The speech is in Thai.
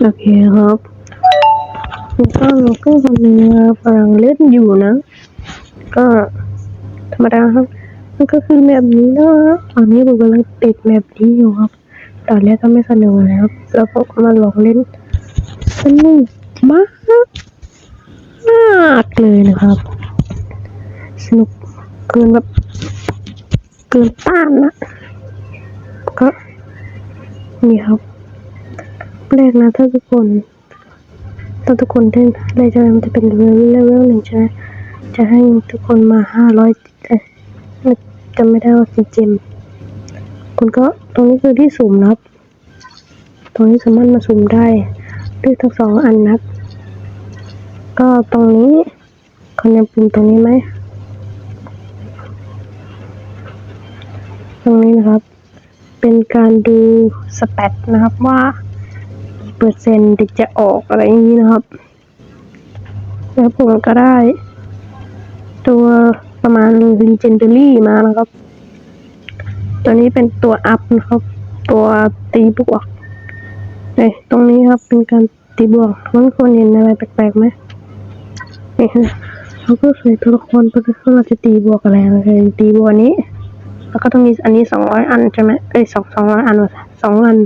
โอเคครับแล้วก็เราก็กำลังกำลังเล่นอยู่นะ ก็ธรรมดาครับมันก็คือแบบนี้นะตอนนี้ผมกำลังติดแบบนี้อยู่ครับ ตอนแรกก็ไม่สนุกนะครับแล้วผมก็มาลองเล่นสนุกมากมากเลยนะครับ สนุกเกินแบบเกินต้านนะ ก็นี่ครับแรกนะถ้าทุกคนถ้าทุกคนเล่นเลยใช่ไหมมันจะเป็นเลเวลเลเวลหนึ่งใช่ไหมจะให้ทุกคนมาห้าร้อยจำไม่ได้ว่ากี่เจมคุณก็ตรงนี้คือที่สุ่มนะครับ ตรงนี้สามารถมาสุ่มได้ด้วยทั้งสองอันนะครับก็ตรงนี้คนยังปุ่มตรงนี้ไหมตรงนี้นะครับ เป็นการดูสแตทนะครับว่าเปอร์เซ็นต์เด็กจะออกอะไรอย่างนี้นะครับ แล้วผมก็ได้ ตัวประมาณ legendary มานะครับ ตัวนี้เป็นตัวอัพนะครับ ตัวตีบวกเอ้ยตรงนี้ครับเป็นการตีบวกมันควรเห็นอะไรแปลกๆไหมนี่ฮะเขาก็ใส่ตัวละครไปเลยว่าเราจะตีบวกอะไรเราจะตีบวกอันนี้ แล้วก็ต้องมีอันนี้สองร้อยอันใช่ไหมเอ้ยสองสองร้อยอันสองอัน